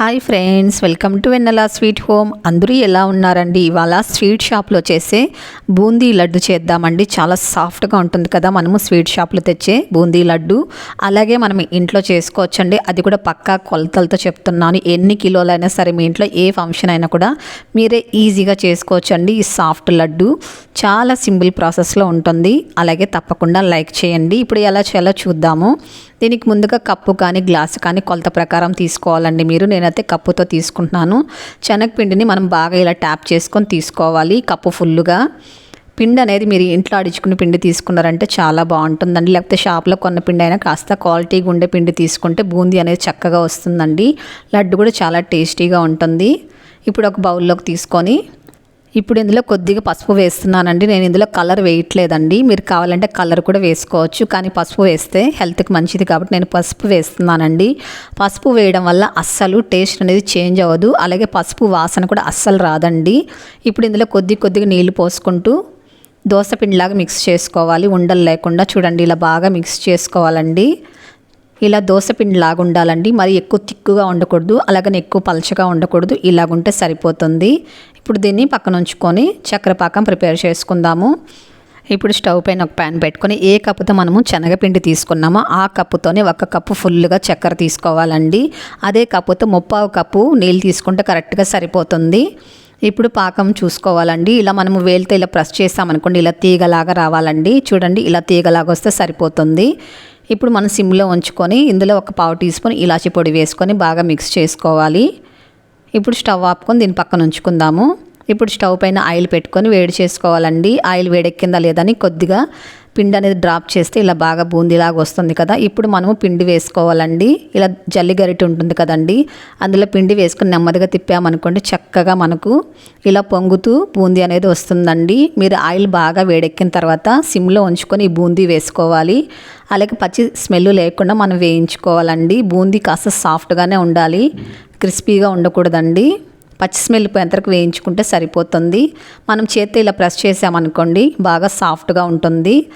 Hi friends welcome to Vennela sweet home. అందరూ ఎలా ఉన్నారండి? ఇవాళ స్వీట్ షాప్లో చేసే బూందీ లడ్డు చేద్దామండి. చాలా సాఫ్ట్గా ఉంటుంది కదా మనము స్వీట్ షాప్లో తెచ్చే బూందీ లడ్డు. అలాగే మనం ఇంట్లో చేసుకోవచ్చండి. అది కూడా పక్కా కొలతలతో చెప్తున్నాను. ఎన్ని కిలోలైనా సరే మీ ఇంట్లో ఏ ఫంక్షన్ అయినా కూడా మీరే ఈజీగా చేసుకోవచ్చండి ఈ సాఫ్ట్ లడ్డు. చాలా సింపుల్ ప్రాసెస్లో ఉంటుంది. అలాగే తప్పకుండా లైక్ చేయండి. ఇప్పుడు ఎలా చేయాలో చూద్దాము. దీనికి ముందుగా కప్పు కానీ గ్లాసు కానీ కొలత ప్రకారం తీసుకోవాలండి మీరు. నేనైతే కప్పుతో తీసుకుంటున్నాను. శనగపిండిని మనం బాగా ఇలా ట్యాప్ చేసుకొని తీసుకోవాలి కప్పు ఫుల్లుగా. పిండి అనేది మీరు ఇంట్లో అడుచుకున్న పిండి తీసుకున్నారంటే చాలా బాగుంటుందండి. లేకపోతే షాప్లో కొన్న పిండి అయినా కాస్త క్వాలిటీగా ఉండే పిండి తీసుకుంటే బూందీ అనేది చక్కగా వస్తుందండి. లడ్డు కూడా చాలా టేస్టీగా ఉంటుంది. ఇప్పుడు ఒక బౌల్లోకి తీసుకొని ఇప్పుడు ఇందులో కొద్దిగా పసుపు వేస్తున్నానండి. నేను ఇందులో కలర్ వేయట్లేదండి. మీరు కావాలంటే కలర్ కూడా వేసుకోవచ్చు. కానీ పసుపు వేస్తే హెల్త్కి మంచిది కాబట్టి నేను పసుపు వేస్తున్నానండి. పసుపు వేయడం వల్ల అస్సలు టేస్ట్ అనేది చేంజ్ అవ్వదు. అలాగే పసుపు వాసన కూడా అస్సలు రాదండి. ఇప్పుడు ఇందులో కొద్ది కొద్దిగా నీళ్ళు పోసుకుంటూ దోశ పిండిలాగా మిక్స్ చేసుకోవాలి. ఉండలు లేకుండా చూడండి ఇలా బాగా మిక్స్ చేసుకోవాలండి. ఇలా పిండి లాగా ఉండాలండి. మరి ఎక్కువ తిక్కుగా ఉండకూడదు. అలాగని ఎక్కువ పలచగా ఉండకూడదు. ఇలాగుంటే సరిపోతుంది. ఇప్పుడు దీన్ని పక్కన ఉంచుకొని చక్కెర పాకం ప్రిపేర్ చేసుకుందాము. ఇప్పుడు స్టవ్ పైన ఒక ప్యాన్ పెట్టుకొని ఏ కప్పుతో మనము శనగపిండి తీసుకున్నామో ఆ కప్పుతోనే ఒక కప్పు ఫుల్గా చక్కెర తీసుకోవాలండి. అదే కప్పుతో ముప్పావు కప్పు నీళ్ళు తీసుకుంటే కరెక్ట్గా సరిపోతుంది. ఇప్పుడు పాకం చూసుకోవాలండి. ఇలా మనము వేలితో ఇలా ప్రెస్ చేసామనుకోండి ఇలా తీగలాగా రావాలండి. చూడండి ఇలా తీగలాగా వస్తే సరిపోతుంది. ఇప్పుడు మనం సిమ్లో ఉంచుకొని ఇందులో ఒక పావు టీ స్పూన్ ఇలాచి పొడి వేసుకొని బాగా మిక్స్ చేసుకోవాలి. ఇప్పుడు స్టవ్ ఆపుకొని దీని పక్కన ఉంచుకుందాము. ఇప్పుడు స్టవ్ పైన ఆయిల్ పెట్టుకొని వేడి చేసుకోవాలండి. ఆయిల్ వేడెక్కిందా లేదని కొద్దిగా పిండి అనేది డ్రాప్ చేస్తే ఇలా బాగా బూందీలాగా వస్తుంది కదా. ఇప్పుడు మనము పిండి వేసుకోవాలండి. ఇలా జల్లి గరిటె ఉంటుంది కదండి. అందులో పిండి వేసుకుని నెమ్మదిగా తిప్పామనుకోండి చక్కగా మనకు ఇలా పొంగుతూ బూందీ అనేది వస్తుందండి. మీరు ఆయిల్ బాగా వేడెక్కిన తర్వాత సిమ్లో ఉంచుకొని ఈ బూందీ వేసుకోవాలి. అలాగే పచ్చి స్మెల్ లేకుండా మనం వేయించుకోవాలండి. బూందీ కాస్త సాఫ్ట్గానే ఉండాలి. క్రిస్పీగా ఉండకూడదండి. పచ్చి స్మెల్ వేయించుకుంటే సరిపోతుంది. మనం చేతితో ఇలా ప్రెస్ చేసామనుకోండి బాగా సాఫ్ట్గా ఉంటుంది.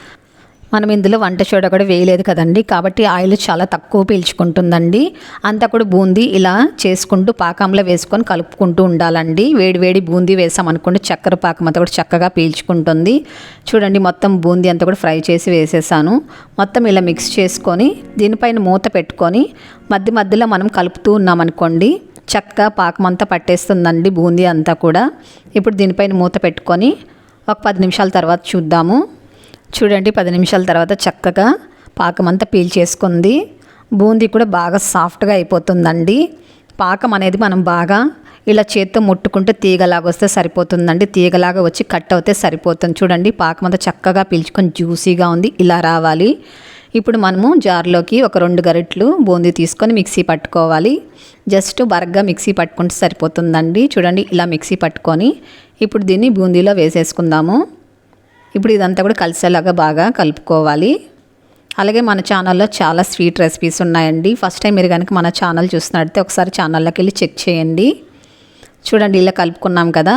మనం ఇందులో వంట సోడా కూడా వేయలేదు కదండి. కాబట్టి ఆయిల్ చాలా తక్కువ పీల్చుకుంటుందండి. అంతా కూడా బూందీ ఇలా చేసుకుంటూ పాకంలో వేసుకొని కలుపుకుంటూ ఉండాలండి. వేడి వేడి బూందీ వేసామనుకోండి చక్కెర పాకం అంతా కూడా చక్కగా పీల్చుకుంటుంది. చూడండి మొత్తం బూందీ అంతా కూడా ఫ్రై చేసి వేసేసాను. మొత్తం ఇలా మిక్స్ చేసుకొని దీనిపైన మూత పెట్టుకొని మధ్య మధ్యలో మనం కలుపుతూ ఉన్నామనుకోండి చక్క పాకం అంతా పట్టేస్తుందండి బూందీ అంతా కూడా. ఇప్పుడు దీనిపైన మూత పెట్టుకొని ఒక పది నిమిషాల తర్వాత చూద్దాము. చూడండి పది నిమిషాల తర్వాత చక్కగా పాకం అంతా పీల్చేసుకుంది బూందీ కూడా బాగా సాఫ్ట్గా అయిపోతుందండి. పాకం అనేది మనం బాగా ఇలా చేత్తో ముట్టుకుంటే తీగలాగా వస్తే సరిపోతుందండి. తీగలాగా వచ్చి కట్ అవుతే సరిపోతుంది. చూడండి పాకం అంతా చక్కగా పీల్చుకొని జ్యూసీగా ఉంది. ఇలా రావాలి. ఇప్పుడు మనము జార్లోకి ఒక రెండు గరిట్లు బూందీ తీసుకొని మిక్సీ పట్టుకోవాలి. జస్ట్ బరగ్గా మిక్సీ పట్టుకుంటే సరిపోతుందండి. చూడండి ఇలా మిక్సీ పట్టుకొని ఇప్పుడు దీన్ని బూందీలో వేసేసుకుందాము. ఇప్పుడు ఇదంతా కూడా కలిసేలాగా బాగా కలుపుకోవాలి. అలాగే మన ఛానల్లో చాలా స్వీట్ రెసిపీస్ ఉన్నాయండి. ఫస్ట్ టైం మీరు కనుక మన ఛానల్ చూస్తున్నట్టే ఒకసారి ఛానల్లోకి వెళ్ళి చెక్ చేయండి. చూడండి ఇలా కలుపుకున్నాం కదా.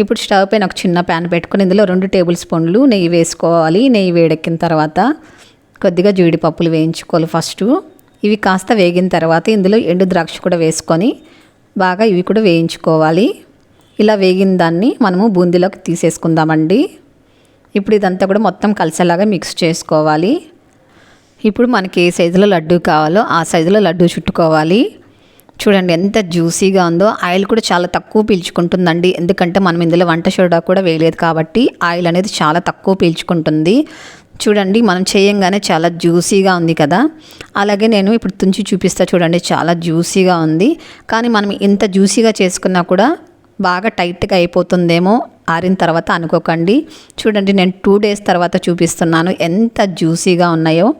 ఇప్పుడు స్టవ్ పైన ఒక చిన్న ప్యాన్ పెట్టుకుని ఇందులో రెండు టేబుల్ స్పూన్లు నెయ్యి వేసుకోవాలి. నెయ్యి వేడెక్కిన తర్వాత కొద్దిగా జీడిపప్పులు వేయించుకోవాలి ఫస్ట్. ఇవి కాస్త వేగిన తర్వాత ఇందులో ఎండు ద్రాక్ష కూడా వేసుకొని బాగా ఇవి కూడా వేయించుకోవాలి. ఇలా వేగిన దాన్ని మనము బూందీలోకి తీసేసుకుందామండి. ఇప్పుడు ఇదంతా కూడా మొత్తం కలిసేలాగా మిక్స్ చేసుకోవాలి. ఇప్పుడు మనకి ఏ సైజులో లడ్డు కావాలో ఆ సైజులో లడ్డు చుట్టుకోవాలి. చూడండి ఎంత జ్యూసీగా ఉందో. ఆయిల్ కూడా చాలా తక్కువ పీల్చుకుంటుందండి. ఎందుకంటే మనం ఇందులో వంట సోడా కూడా వేయలేదు కాబట్టి ఆయిల్ అనేది చాలా తక్కువ పీల్చుకుంటుంది. చూడండి మనం చేయంగానే చాలా జ్యూసీగా ఉంది కదా. అలాగే నేను ఇప్పుడు తుంచి చూపిస్తా చూడండి చాలా జ్యూసీగా ఉంది. కానీ మనం ఇంత జ్యూసీగా చేసుకున్నా కూడా బాగా టైట్గా అయిపోతుందేమో ఆరిన తర్వాత అనుకోకండి. చూడండి నేను టూ డేస్ తర్వాత చూపిస్తున్నాను. ఎంత జ్యూసీగా ఉన్నాయో.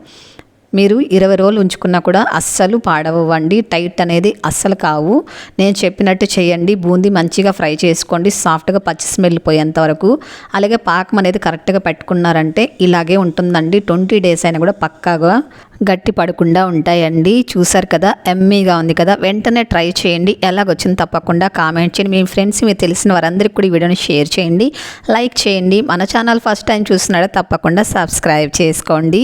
మీరు ఇరవై రోజులు ఉంచుకున్నా కూడా అస్సలు పాడవండి టైట్ అనేది అస్సలు కావు. నేను చెప్పినట్టు చేయండి. బూందీ మంచిగా ఫ్రై చేసుకోండి. సాఫ్ట్గా పచ్చి స్మెల్ పోయేంత వరకు. అలాగే పాకం అనేది కరెక్ట్గా పెట్టుకున్నారంటే ఇలాగే ఉంటుందండి. ట్వంటీ డేస్ అయినా కూడా పక్కాగా గట్టి పడకుండా ఉంటాయండి. చూసారు కదా ఎమ్మీగా ఉంది కదా. వెంటనే ట్రై చేయండి. ఎలాగొచ్చింది తప్పకుండా కామెంట్ చేయండి. మీ ఫ్రెండ్స్ మీకు తెలిసిన వారందరికీ కూడా ఈ వీడియోని షేర్ చేయండి. లైక్ చేయండి. మన ఛానల్ ఫస్ట్ టైం చూస్తున్నాడో తప్పకుండా సబ్స్క్రైబ్ చేసుకోండి.